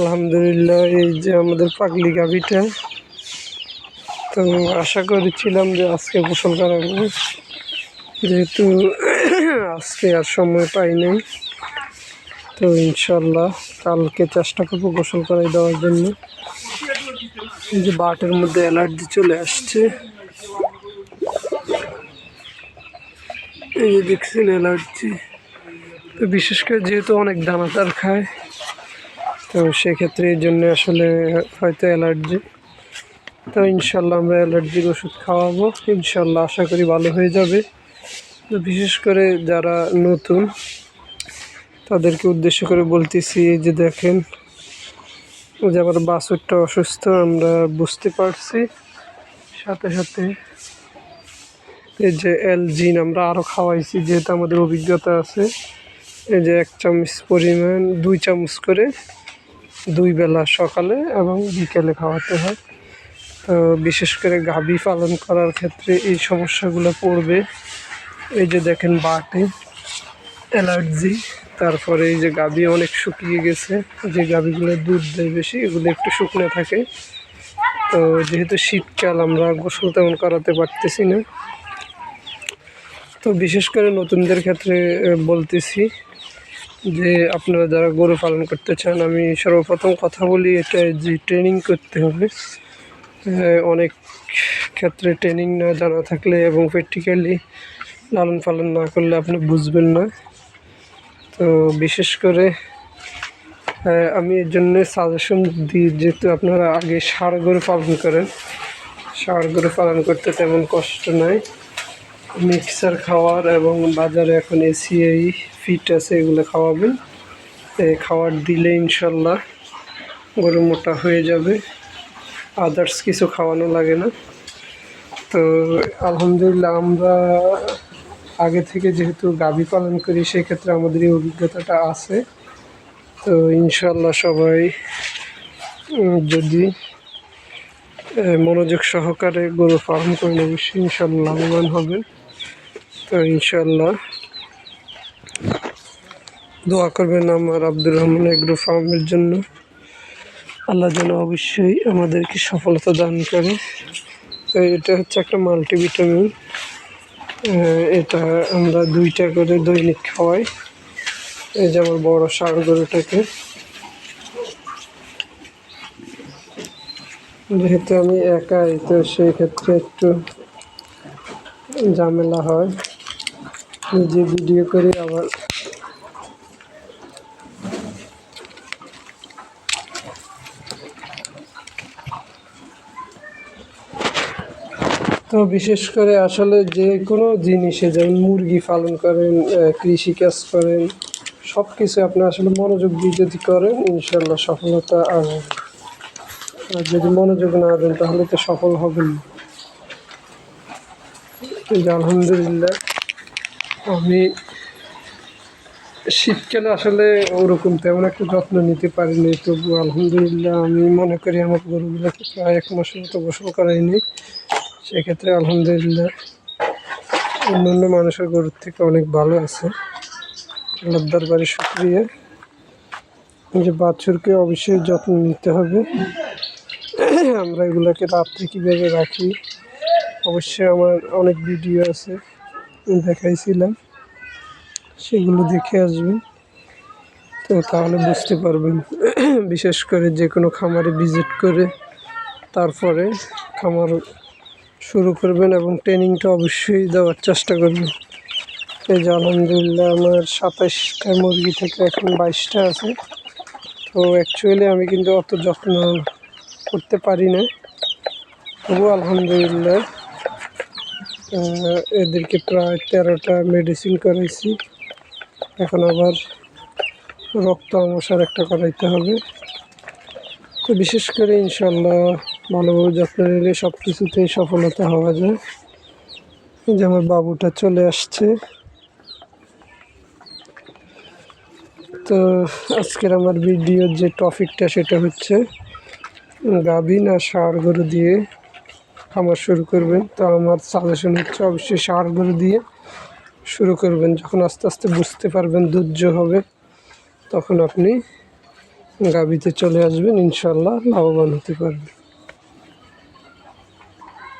আলহামদুলিল্লাহ, এই যে আমাদের পাগলি গাভিটা। তো আশা করেছিলাম যে আজকে গোসল করাবো। যেহেতু আজকে আর সময় পাই নাই, তো ইনশাল্লাহ কালকে চেষ্টা করব গোসল করাই দেওয়ার জন্য। এই যে বাটের মধ্যে অ্যালার্জি চলে আসছে। এই যে দেখছেন অ্যালার্জি তো বিশেষ করে যেহেতু অনেক দানাদার খায় তো সেক্ষেত্রে এই জন্য আসলে হয়তো অ্যালার্জি। তো ইনশাল্লাহ আমরা অ্যালার্জির ওষুধ খাওয়াবো। ইনশাল্লাহ আশা করি ভালো হয়ে যাবে। তো বিশেষ করে যারা নতুন, তাদেরকে উদ্দেশ্য করে বলতেছি যে দেখেন যে আমার বাছুরটা অসুস্থ, আমরা বুঝতে পারছি। সাথে সাথে এই যে এলজিন আমরা আরও খাওয়াইছি, যেহেতু আমাদের অভিজ্ঞতা আছে। এই যে এক চামচ পরিমাণ, দুই চামচ করে দুই বেলা সকালে এবং বিকেলে খাওয়াতে হয়। তো বিশেষ করে গাভী পালন করার ক্ষেত্রে এই সমস্যাগুলো পড়বে। এই যে দেখেন বাটে, অ্যালার্জি, তারপরে এই যে গাভী অনেক শুকিয়ে গেছে, যে গাভীগুলো দুধ দেয় বেশি, এগুলো একটু শুকনো থাকে। তো যেহেতু শীতকাল, আমরা গোসল তেমন করাতে পারতেছি না। তো বিশেষ করে নতুনদের ক্ষেত্রে বলতেছি যে আপনারা যারা গরু পালন করতে চান, আমি সর্বপ্রথম কথা বলি, এটা যে ট্রেনিং করতে হবে। অনেক ক্ষেত্রে ট্রেনিং না জানা থাকলে এবং প্র্যাকটিক্যালি লালন পালন না করলে আপনি বুঝবেন না। তো বিশেষ করে আমি এর জন্য সাজেশন দিই, যেহেতু আপনারা আগে ষাঁড় গরু পালন করেন, ষাঁড় গরু পালন করতে তেমন কষ্ট নাই। মিক্সার খাওয়ার এবং বাজারে এখন এসিআই ফিট আছে, এগুলো খাওয়াবেন এ খাওয়ার দিলে ইনশাল্লাহ গরু মোটা হয়ে যাবে। আদার্স কিছু খাওয়ানো লাগে না। তো আলহামদুলিল্লাহ আমরা আগে থেকে যেহেতু গাভী পালন করি, সেক্ষেত্রে আমাদের এই অভিজ্ঞতাটা আছে। তো ইনশাল্লাহ সবাই যদি মনোযোগ সহকারে গরু পালন করেন অবশ্যই ইনশাল্লাহ লাভবান হবেন তো ইনশাল্লাহ দোয়া করবেন আমার আব্দুর রহমান এগ্রো ফার্মের জন্য। আল্লাহ যেন অবশ্যই আমাদেরকে সফলতা দান করে। তো এটা হচ্ছে একটা মাল্টিভিটামিন। এটা আমরা দুইটা করে দৈনিক খাওয়াই। এই যে আমার বড় ষাঁড় গরুটাকে। যেহেতু আমি একাই, তো সেই ক্ষেত্রে একটু ঝামেলা হয়। নিজে ভিডিও করি আবার তো বিশেষ করে আসলে যে কোনো জিনিসে যেমন মুরগি পালন করেন কৃষিকাজ করেন সব কিছু আপনি আসলে মনোযোগ দিয়ে যদি করেন ইনশাল্লাহ সফলতা আসবে আর যদি মনোযোগ না দেন তাহলে তো সফল হবেন আলহামদুলিল্লাহ। আমি শীতকালে আসলে ওরকম তেমন একটা যত্ন নিতে পারিনি, তবু আলহামদুলিল্লাহ আমি মনে করি আমার গরুগুলোকে প্রায় এক মাসের মতো গোসল করাইনি। সেক্ষেত্রে আলহামদুলিল্লাহ অন্যান্য মানুষের গরুর থেকে অনেক ভালো আছে। আল্লাহর দরবারে শুক্রিয়া। যে বাছুরকে অবশ্যই যত্ন নিতে হবে। আমরা এগুলোকে রাত্রে কীভাবে রাখি? অবশ্যই আমার অনেক ভিডিও আছে। দেখাইছিলাম, সেগুলো দেখে আসবেন। তো তাহলে বুঝতে পারবেন। বিশেষ করে যে কোনো খামারে ভিজিট করে তারপরে খামার শুরু করবেন এবং ট্রেনিংটা অবশ্যই দেওয়ার চেষ্টা করবেন। এই যে আলহামদুলিল্লাহ আমার সাতাশটা মুরগি থেকে এখন বাইশটা আছে। তো অ্যাকচুয়ালি আমি কিন্তু অত যত্ন করতে পারি না। তবু আলহামদুলিল্লাহ এদেরকে প্রায় তেরোটা মেডিসিন করাইছি। এখন আবার রক্ত আমসার একটা করাইতে হবে। তো বিশেষ করে ইনশাল্লাহ ভালোভাবে যত্ন নিলে সব কিছুতেই সফলতা হওয়া যায়। যে আমার বাবুটা চলে আসছে। তো আজকের আমার ভিডিওর যে টপিকটা সেটা হচ্ছে গাভিন আর ষাঁড় গরু দিয়ে খামার শুরু করবেন। তো আমার সাজেশন হচ্ছে অবশ্যই সার গরু দিয়ে শুরু করবেন। যখন আস্তে আস্তে বুঝতে পারবেন ধৈর্য হবে, তখন আপনি গাবিতে চলে আসবেন। ইনশাল্লাহ লাভবান হতে পারবেন।